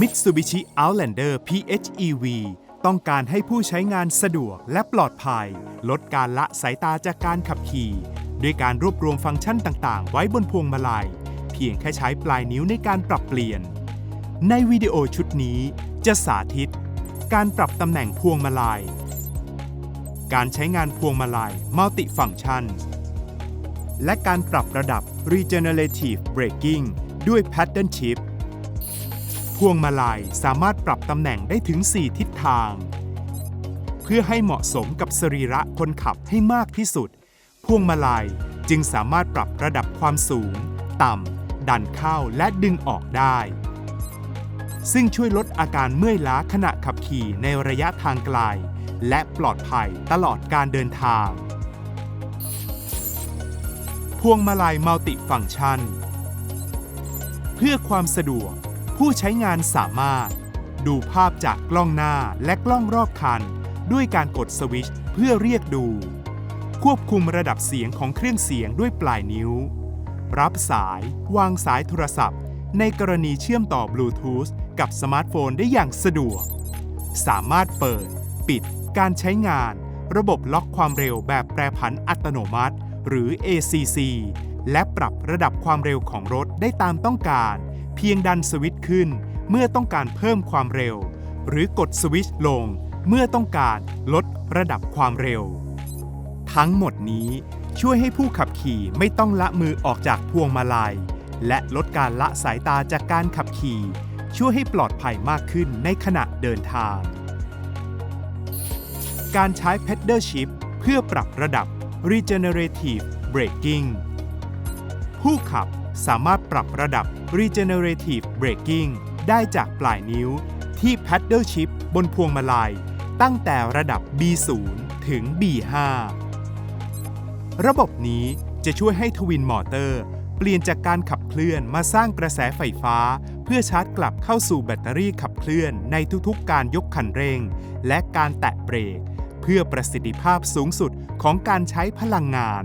Mitsubishi Outlander PHEV ต้องการให้ผู้ใช้งานสะดวกและปลอดภัย ลดการละสายตาจากการขับขี่ ด้วยการรวบรวมฟังก์ชันต่าง ๆ ไว้บนพวงมาลัย เพียงแค่ใช้ปลายนิ้วในการปรับเปลี่ยน ในวิดีโอชุดนี้จะสาธิต การปรับตำแหน่งพวงมาลัย การใช้งานพวงมาลัย Multi Function และการปรับระดับ Regenerative Braking ด้วย Pattern Shift พวงมาลัยสามารถปรับตำแหน่งได้ถึง 4 ทิศทาง เพื่อให้เหมาะสมกับสรีระคนขับให้มากที่สุด พวงมาลัยจึงสามารถปรับระดับความสูง ต่ำ ดันเข้าและดึงออกได้ ซึ่งช่วยลดอาการเมื่อยล้าขณะขับขี่ในระยะทางไกล และปลอดภัยตลอดการเดินทาง พวงมาลัยมัลติฟัง c t ชัน เพื่อความสะดวก ผู้ใช้งานสามารถ ดูภาพจากกล้องหน้าและกล้องรอบคัน ด้วยการกดสวิตช์เพื่อเรียกดู ควบคุมระดับเสียงของเครื่องเสียงด้วยปลายนิ้ว รับสาย วางสายโทรศัพท์ ในกรณีเชื่อมต่อบลูทูธกับสมาร์ทโฟนได้อย่างสะดวก สามารถเปิด ปิด การใช้งาน ระบบล็อกความเร็วแบบแปรผันอัตโนมัติ หรือ ACC และปรับระดับความเร็วของรถได้ตามต้องการ เพียงดันสวิตช์ขึ้น เมื่อต้องการเพิ่มความเร็ว หรือกดสวิตช์ลง เมื่อต้องการลดระดับความเร็ว ทั้งหมดนี้ช่วยให้ผู้ขับขี่ไม่ต้องละมือออกจากพวงมาลัย และลดการละสายตาจากการขับขี่ ช่วยให้ปลอดภัยมากขึ้นในขณะเดินทาง การใช้ Pedal Shift เพื่อปรับระดับ Regenerative Braking ผู้ขับ สามารถปรับระดับ Regenerative Braking ได้จากปลายนิ้ว ที่ Paddle Shift บนพวงมาลัย ตั้งแต่ระดับ B0 ถึง B5 ระบบนี้จะช่วยให้ทวินมอเตอร์ เปลี่ยนจากการขับเคลื่อนมาสร้างกระแสไฟฟ้า เพื่อชาร์จกลับเข้าสู่แบตเตอรี่ขับเคลื่อนในทุกๆ การยกคันเร่ง และการแตะเบรก เพื่อประสิทธิภาพสูงสุดของการใช้พลังงาน